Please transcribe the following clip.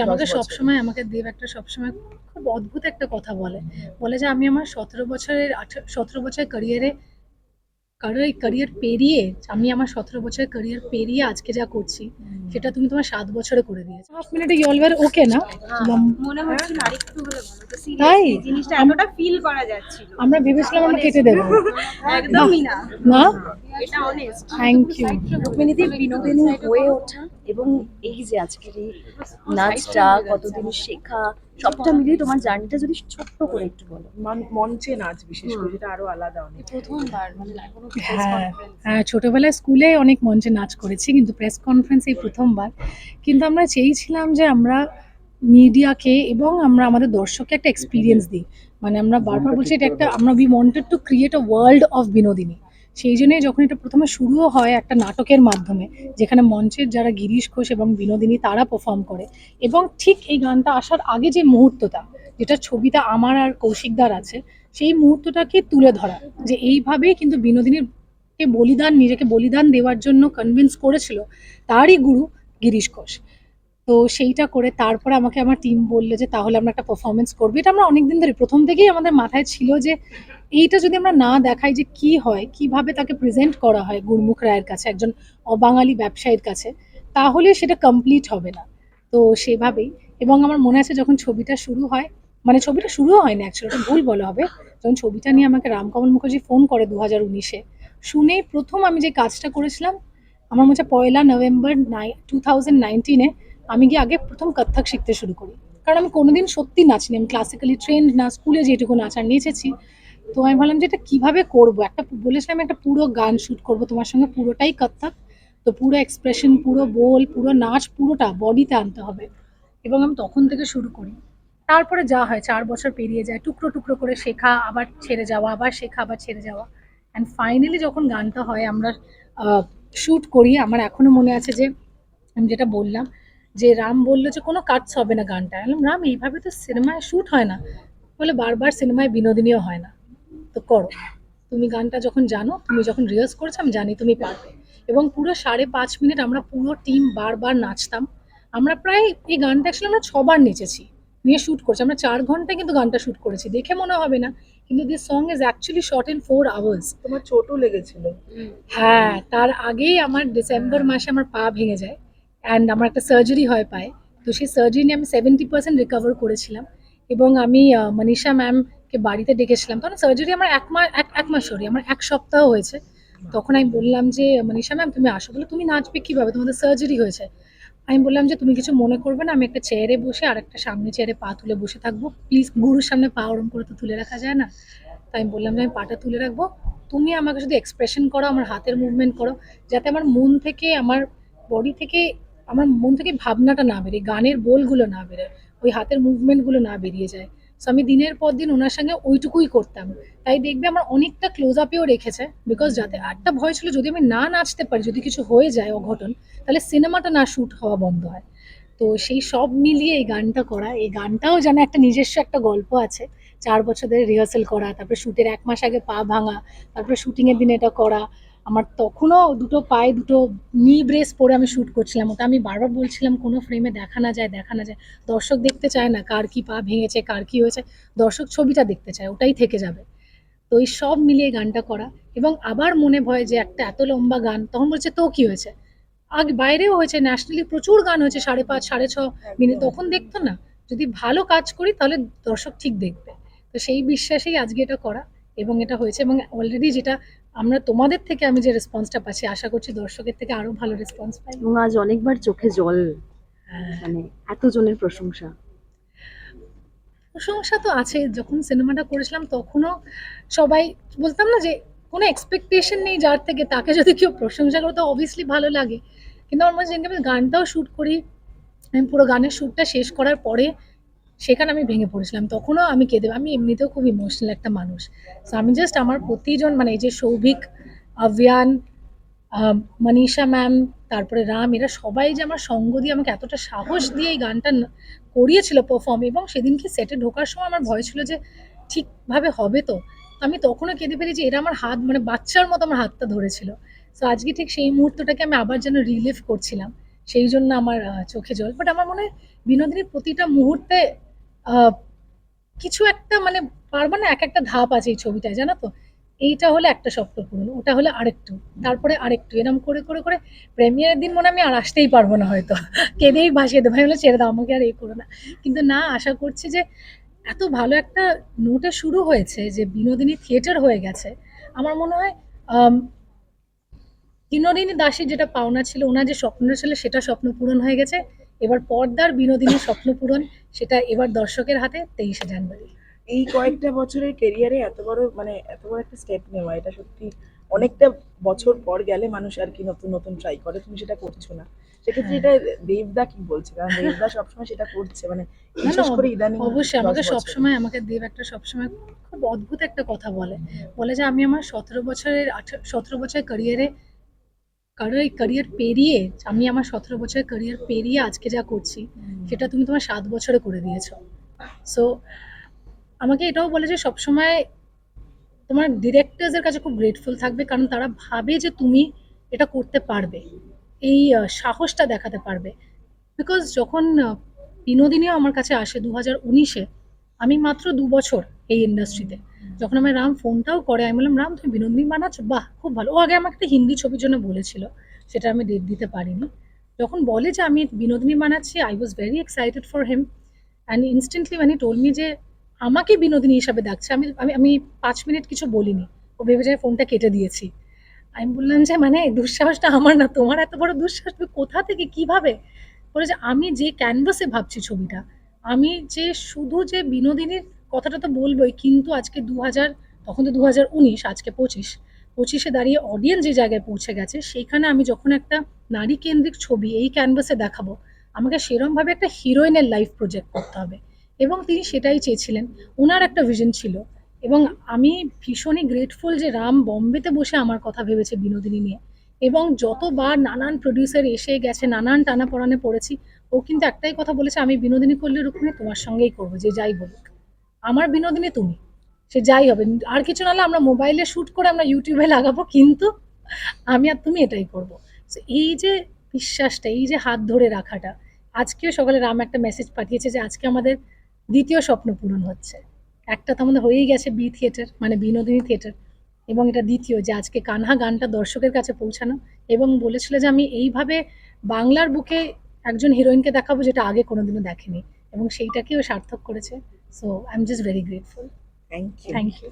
আমাকে। সবসময় আমাকে দেব একটা সবসময় খুব অদ্ভুত একটা কথা বলে। বলে যে আমি আমার সতেরো বছরের সতেরো বছরের ক্যারিয়ারে কারোর ক্যারিয়ার পেরিয়ে আমি আমার সতেরো বছরের ক্যারিয়ার পেরিয়ে আজকে যা করছি সেটা তুমি তোমার সাত বছরে করে দিয়েছ। হাফ মিনিটে ইলওয়ার ওকে না? মনে হচ্ছিল আরেকটু হলে তাই? জিনিসটা এতটা ফিল করা যাচ্ছিল। আমরা ভেবেছিলাম আমরা কেটে দেবো। একদমই না। না? এটা অনেস্ট থ্যাংক ইউ রুক্মিণীদের বিনোদিনী হয়ে ওঠা। এবং এই যে আজকের এই নাচটা কতদিন শেখা সবটা মিলিয়ে তোমার জার্নিটা যদি ছোট্ট করে একটু বলো। মঞ্চে নাচ বিশেষ করে যেটা আরও আলাদা অনেক। প্রথমবার মানে হ্যাঁ হ্যাঁ ছোটবেলায় স্কুলে অনেক মঞ্চে নাচ করেছি কিন্তু প্রেস কনফারেন্স এই প্রথমবার। কিন্তু আমরা চেয়েছিলাম যে আমরা মিডিয়াকে এবং আমরা আমাদের দর্শককে একটা এক্সপিরিয়েন্স দিই। মানে আমরা বারবার বলছি এটা একটা আমরা we wanted to create a world of Binodini. সেই জন্যই যখন এটা প্রথমে শুরুও হয় একটা নাটকের মাধ্যমে, যেখানে মঞ্চের যারা গিরিশ ঘোষ এবং বিনোদিনী তারা পারফর্ম করে, এবং ঠিক এই গানটা আসার আগে যে মুহূর্তটা, যেটা ছবিটা আমার আর কৌশিকদার আছে, সেই মুহূর্তটাকে তুলে ধরা, যে এইভাবেই কিন্তু বিনোদিনীর বলিদান, নিজেকে বলিদান দেওয়ার জন্য কনভিন্স করেছিল তারই গুরু গিরিশ ঘোষ। তো সেইটা করে তারপরে আমাকে আমার টিম বলল যে, তাহলে আমরা একটা পারফরমেন্স করব। এটা আমরা অনেকদিন ধরে, প্রথম থেকেই আমাদের মাথায় ছিল যে, এইটা যদি আমরা না দেখাই যে কি হয়, কীভাবে তাকে প্রেজেন্ট করা হয় গুরমুখ রায়ের কাছে, একজন অবাঙালি ব্যবসায়ীর কাছে, তাহলে সেটা কমপ্লিট হবে না। তো সেভাবেই এবং আমার মনে আছে যখন ছবিটা শুরু হয় মানে ছবিটা শুরুও হয়নি অ্যাকচুয়ালি ভুল বলা হবে, যখন ছবিটা নিয়ে আমাকে রামকমল মুখার্জি ফোন করে দু হাজার উনিশে, শুনেই প্রথম আমি যে কাজটা করেছিলাম, আমার মনে হচ্ছে পয়লা নভেম্বর নাই টু থাউজেন্ড নাইনটিনে আমি গিয়ে আগে প্রথম কত্থক শিখতে শুরু করি। কারণ আমি কোনোদিন সত্যি নাচিনি, আমি ক্লাসিক্যালি ট্রেন্ড না স্কুলে যেটুকু নাচ আর নেচেছি, তো আমি ভাবলাম যে এটা কীভাবে করব? একটা বলেছিলাম একটা পুরো গান শ্যুট করব, তোমার সঙ্গে পুরোটাই কত্থক, তো পুরো এক্সপ্রেশন পুরো বোল পুরো নাচ, পুরোটা বডিতে আনতে হবে। এবং আমি তখন থেকে শুরু করি। তারপরে যা হয়, চার বছর পেরিয়ে যায়, টুকরো টুকরো করে শেখা, আবার ছেড়ে যাওয়া, আবার শেখা, আবার ছেড়ে যাওয়া। অ্যান্ড ফাইনালি যখন গানটা হয়, আমরা শ্যুট করি, আমার এখনও মনে আছে যে, আমি যেটা বললাম যে রাম বলল যে কোনো কাটস হবে না গানটা বললাম, রাম এইভাবে তো সিনেমায় শ্যুট হয় না। বলে বারবার সিনেমায় বিনোদিনীও হয় না। তো করো। তুমি গানটা যখন জানো তুমি যখন রিহার্স করেছ আমি জানি তুমি পারবে। এবং পুরো সাড়ে পাঁচ মিনিট আমরা পুরো টিম বারবার নাচতাম। আমরা প্রায় এই গানটা অ্যাকচুয়ালি আমরা ছবার নেচেছি নিয়ে শ্যুট করেছি। আমরা চার ঘন্টায় কিন্তু গানটা শ্যুট করেছি। দেখে মনে হবে না কিন্তু this song is actually shot in four hours তোমার চোটও লেগেছিল। হ্যাঁ তার আগেই আমার ডিসেম্বর মাসে আমার পা ভেঙে যায়। অ্যান্ড আমার একটা সার্জারি হয় পায়ে। তো সেই সার্জারি নিয়ে আমি সেভেন্টি পার্সেন্ট রিকভার করেছিলাম। এবং আমি মনীষা ম্যামকে বাড়িতে ডেকেছিলাম। তখন সার্জারি আমার এক মাস এক মাস সরি, আমার এক সপ্তাহ হয়েছে। তখন আমি বললাম যে মনীষা ম্যাম তুমি আসো। বলে, তুমি নাচবে কীভাবে? তোমাদের সার্জারি হয়েছে। আমি বললাম যে, তুমি কিছু মনে করবে না। আমি একটা চেয়ারে বসে আর একটা সামনে চেয়ারে পা তুলে বসে থাকব। প্লিজ গুরুর সামনে পা ওরম করে তো তুলে রাখা যায় না। তাই আমি বললাম যে, আমি পাটা তুলে রাখব। তুমি আমাকে শুধু এক্সপ্রেশন করো, আমার হাতের মুভমেন্ট করো, যাতে আমার মন থেকে, আমার বডি থেকে আমার মন থেকে ভাবনাটা না বেরোয়, গানের বোলগুলো না বেরোয়, ওই হাতের মুভমেন্টগুলো না বেরিয়ে যায়। সো আমি দিনের পর দিন ওনার সঙ্গে ওইটুকুই করতাম। তাই দেখবে আমার অনেকটা ক্লোজ আপেও রেখেছে বিকজ যাতে একটা ভয় ছিল যদি আমি না নাচতে পারি, যদি কিছু হয়ে যায় অঘটন, তাহলে সিনেমাটা না শ্যুট হওয়া বন্ধ হয়। তো সেই সব মিলিয়ে এই গানটা করা, এই গানটাও যেন একটা নিজস্ব একটা গল্প আছে, চার বছর ধরে রিহার্সেল করা, তারপরে শ্যুটের এক মাস আগে পা ভাঙা, তারপরে শুটিংয়ের দিন এটা করা আমার তখনও দুটো পায়ে দুটো নি ব্রেস পরে আমি শ্যুট করছিলাম। ওটা আমি বারবার বলছিলাম কোনো ফ্রেমে দেখা না যায় দেখা না যায়। দর্শক দেখতে চায় না কার কি পা ভেঙেছে কার কি হয়েছে। দর্শক ছবিটা দেখতে চায় ওটাই থেকে যাবে। তো এই সব মিলিয়ে গানটা করা এবং আবার মনে ভয় যে একটা এত লম্বা গান তখন বলছে তো কি হয়েছে? আগে বাইরেও হয়েছে ন্যাশনালি প্রচুর গান হয়েছে সাড়ে পাঁচ সাড়ে ছ মিনিট। তখন দেখতো না যদি ভালো কাজ করি তাহলে দর্শক ঠিক দেখবে। তো সেই বিশ্বাসেই আজকে এটা করা এবং এটা হয়েছে এবং অলরেডি যেটা আমরা তোমাদের থেকে আমি যে রেসপন্সটা পাচ্ছি আশা করছি দর্শকের থেকে আরও ভালো রেসপন্স পাই। এবং আজ অনেকবার চোখে জল মানে এতজনের প্রশংসা। প্রশংসা তো আছে যখন সিনেমাটা করেছিলাম তখনও সবাই বলতাম না যে কোনো এক্সপেকটেশন নেই যার থেকে তাকে যদি কেউ প্রশংসা করে তো অবভিয়াসলি ভালো লাগে। কিন্তু আমার মনে হয় গানটাও শ্যুট করি আমি পুরো গানের শ্যুটটা শেষ করার পরে সেখানে আমি ভেঙে পড়েছিলাম। তখনও আমি কেঁদে, আমি এমনিতেও খুব ইমোশনাল একটা মানুষ। তো আমি জাস্ট আমার প্রতিজন মানে এই যে সৌভিক, আভিয়ান মনীষা ম্যাম তারপরে রাম, এরা সবাই যে আমার সঙ্গ দিয়ে আমাকে এতটা সাহস দিয়ে এই গানটা করিয়েছিল পারফর্ম এবং সেদিনকে সেটে ঢোকার সময় আমার ভয় ছিল যে, ঠিকভাবে হবে তো? আমি তখনও কেঁদে যে এরা আমার হাত মানে বাচ্চার মতো আমার হাতটা ধরেছিল। সো আজকে ঠিক সেই মুহূর্তটাকে আমি আবার যেন রিলিভ করছিলাম। সেই জন্য আমার চোখে জল। বাট আমার মনে হয় বিনোদিনীর প্রতিটা মুহূর্তে কিছু একটা মানে পারব না, এক একটা ধাপ আছে এই ছবিটায়, জানো তো? এইটা হলে একটা স্বপ্ন পূরণ, ওটা হলে আরেকটু। তারপরে আরেকটু এরকম করে করে করে প্রেমিয়ারের দিন মনে আমি আর আসতেই পারব না হয়তো। কেঁদেই ভাসিয়ে দেবো, আমি ছেড়ে দাও, আমাকে আর এই করো না। কিন্তু না, আশা করছি যে এত ভালো একটা নোটে শুরু হয়েছে যে বিনোদিনী থিয়েটার হয়ে গেছে। আমার মনে হয় বিনোদিনী দাসীর যেটা পাওনা ছিল, ওনার যে স্বপ্নটা ছিল, সেটা স্বপ্ন পূরণ হয়ে গেছে। এবার পর্দার বিনোদিনীর স্বপ্ন পূরণ সেটা এবার দর্শকের হাতে তেইশে জানুয়ারি। এই কয়েকটা বছরের কেরিয়ারে এত বড় মানে এত বড় একটা স্টেপ নেওয়া এটা সত্যি অনেকটা বছর পর গেলে মানুষ আর কি নতুন নতুন ট্রাই করে। তুমি সেটা করছ না। সেক্ষেত্রে এটা দেবদা কি বলছে? কারণ দেবদা সবসময় সেটা করছে মানে বিশেষ করে ইদানিং অবশ্যই আমাকে সবসময় আমাকে দেব একটা সবসময় খুব অদ্ভুত একটা কথা বলে। বলে যে আমি আমার সতেরো বছরের সতেরো বছরের ক্যারিয়ারে কারোর ক্যারিয়ার পেরিয়ে আমি আমার সতেরো বছরের ক্যারিয়ার পেরিয়ে আজকে যা করছি সেটা তুমি তোমার সাত বছরে করে দিয়েছ। সো আমাকে এটাও বলে যে সবসময় তোমার ডিরেক্টরসের কাছে খুব গ্রেটফুল থাকবে কারণ তারা ভাবে যে তুমি এটা করতে পারবে। এই সাহসটা দেখাতে পারবে। বিকজ যখন বিনোদিনীও আমার কাছে আসে দু হাজার উনিশে আমি মাত্র দু বছর এই ইন্ডাস্ট্রিতে যখন আমার রাম ফোনটাও করে, আমি বললাম, রাম, তুমি বিনোদিনী বানাচ্ছ? বাহ, খুব ভালো। ও আগে আমাকে একটা হিন্দি ছবির জন্য বলেছিল, সেটা আমি ডেট দিতে পারিনি। যখন বলে যে আমি বিনোদিনী বানাচ্ছি I was very excited for him and instantly মানে টোল মি যে আমাকে বিনোদিনী হিসাবে ডাকছে, আমি আমি আমি পাঁচ মিনিট কিছু বলিনি। ও ভেবে যায় ফোনটা কেটে দিয়েছি। আমি বললাম যে মানে দুঃসাহসটা আমার না, তোমার এত বড় দুঃসাহস, তুমি কোথা থেকে, কীভাবে? বলে যে, আমি যে ক্যানভাসে ভাবছি ছবিটা, আমি যে শুধু যে বিনোদিনীর কথাটা তো বলবোই, কিন্তু আজকে দু হাজার তখন তো দু হাজার উনিশ, আজকে পঁচিশ, পঁচিশে দাঁড়িয়ে অডিয়েন্স যে জায়গায় পৌঁছে গেছে সেইখানে আমি যখন একটা নারী কেন্দ্রিক ছবি এই ক্যানভাসে দেখাবো, আমাকে সেরমভাবে একটা হিরোইনের লাইফ প্রজেক্ট করতে হবে। এবং তিনি সেটাই চেয়েছিলেন। ওনার একটা ভিজন ছিল। এবং আমি ভীষণই গ্রেটফুল যে রাম বম্বেতে বসে আমার কথা ভেবেছে বিনোদিনী নিয়ে। এবং যতবার নানান প্রডিউসার এসে গেছে, নানান টানা পড়ানে পড়েছি, ও কিন্তু একটাই কথা বলেছে, আমি বিনোদিনী করলে রুক্মিণী তোমার সঙ্গেই করব, যে যাই বলুক। আমার বিনোদিনী তুমি। সে যাই হবে আর কিছু নাহলে আমরা মোবাইলে শ্যুট করে আমরা ইউটিউবে লাগাবো কিন্তু আমি আর তুমি এটাই করব। So, এই যে বিশ্বাসটা এই যে হাত ধরে রাখাটা আজকেও সকালে রাম একটা মেসেজ পাঠিয়েছে যে আজকে আমাদের দ্বিতীয় স্বপ্ন পূরণ হচ্ছে। একটা তো আমাদের হয়েই গেছে বি থিয়েটার মানে বিনোদিনী থিয়েটার এবং এটা দ্বিতীয় যে আজকে কানহা গানটা দর্শকের কাছে পৌঁছানো এবং বলেছিল যে আমি এইভাবে বাংলার বুকে একজন হিরোইনকে দেখাবো যেটা আগে কোনোদিনও দেখেনি। এবং সেইটাকেও সার্থক করেছে। So I am just very grateful thank you thank you